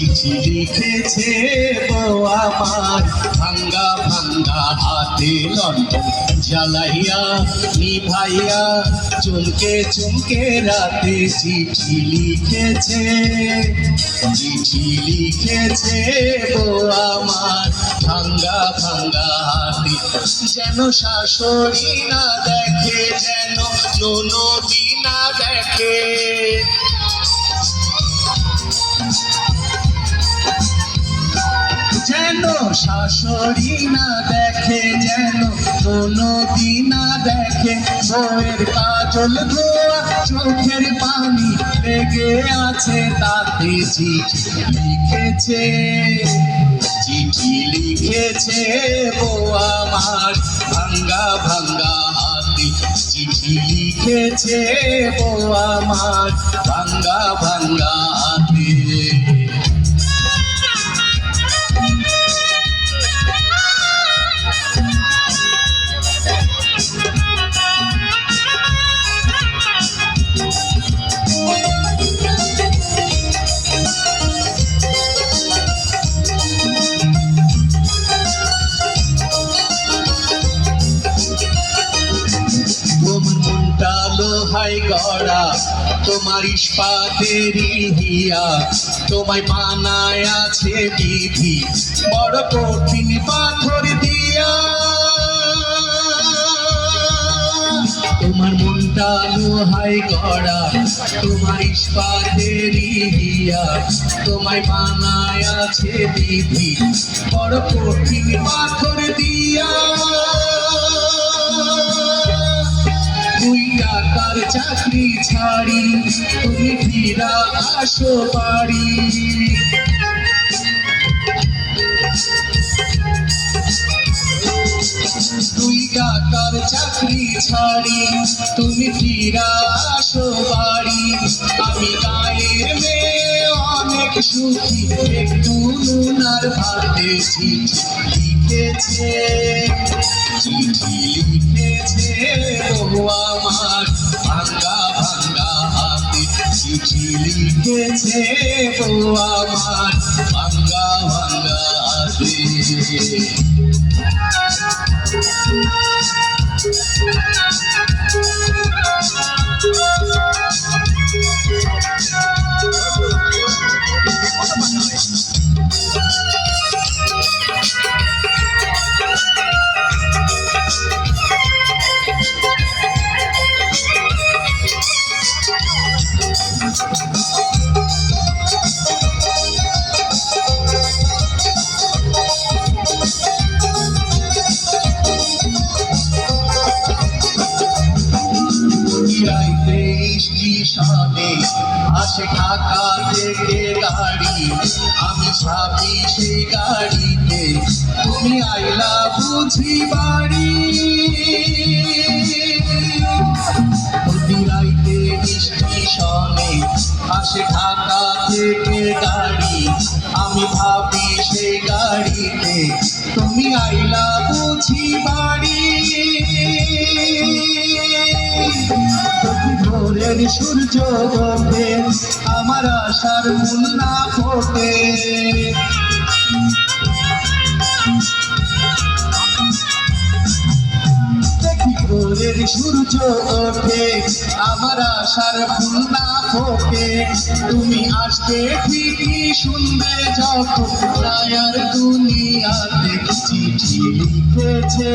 চিঠি লিখেছে আমার। ভাঙ্গা ভাঙ্গা হাতে লন্ডন জ্বালাইয়া, নিভাইয়া। চুমকে চুমকে রাতে চিঠি লিখেছে। চিঠি লিখেছে বউ আমার। ভাঙ্গা ভাঙ্গা হাতে যেন শাশুড়ি না দেখে, যেন ননদি না দেখে। শাশুড়ি না দেখে যেন কোনো না দেখে বউয়ের কাজল ধোয়া চোখের পানি লেগে আছে তাতে চিঠি লিখেছে। চিঠি লিখেছে বউ আমার, ভাঙ্গা ভাঙ্গা হাতে। চিঠি লিখেছে বউ আমার, ভাঙ্গা ভাঙ্গা হাতে। লোহাই গড়া তোমার ইস্পাতেরই হিয়া তোমায় মানায় আছে বিধি, বড় কঠিন পাথর দিয়া। তোমার মনটা লোহাই গড়া তোমার ইস্পাতেরই হিয়া তোমায় মানায় আছে বিধি, বড় কঠিন পাথর দিয়া। আকার চাকরি ছাড়ি তুমি ফিরা আসো বাড়ি তুই কাকার চাকরি ছাড়ি তুমি ফিরা আসো বাড়ি আমি গায়ের মেয়ে অনেক সুখী, একটু নুনার ভাতে লিখেছে। লিখেছে। লিখেছে ও আমার ভাঙ্গা ভাঙ্গা হাতে আসে ঢাকা থেকে গাড়ি আমি ভাবি সেই গাড়িতে তুমি আইলা বুঝি বাড়ি। আসে ঢাকা থেকে গাড়ি। আমি ভাবি সেই গাড়িতে তুমি আইলা বুঝি বাড়ি। সূর্য ওঠে আমার আশার ফুল না ফোটে। সূর্য ওঠে, আমার আশার ফুল না ফোটে। তুমি আসতে ঠিকই শুনবে, যখন রায়ার দুনিয়াতে চিঠি লিখেছে।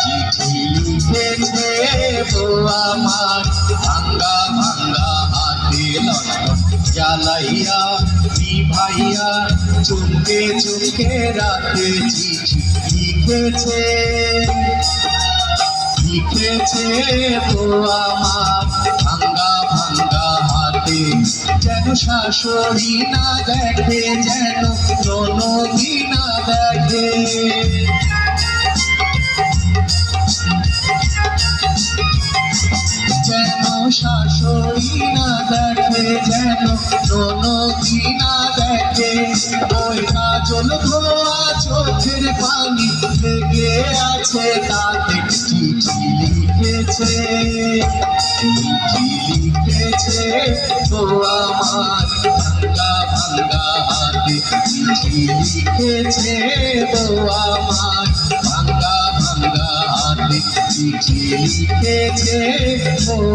চিঠি ও আমার। ভাঙ্গা ভাঙ্গা হাতে জ্বালাইয়া ভাইয়া চুমকে চুমকে রাতে চিঠি লিখেছে। লিখেছে ও আমার। ভাঙ্গা ভাঙ্গা হাতে যেন শাশুড়ি না দেখে, যেন ননদি না দেখে। শাশুড়ি না দেখে যেন যেন নোনো কিনা দেখে ওই কাজল ধোয়া চোখের পানি লেগে আছে তাতে চিঠি লিখেছে চিঠি লিখেছে ও আমার ভাঙ্গা ভাঙ্গা হাতে চিঠি লিখেছে ও আমার ভাঙ্গা ভাঙ্গা হাতে চিঠি লিখেছে ও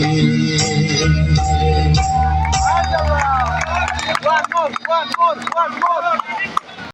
One more, one more, one more.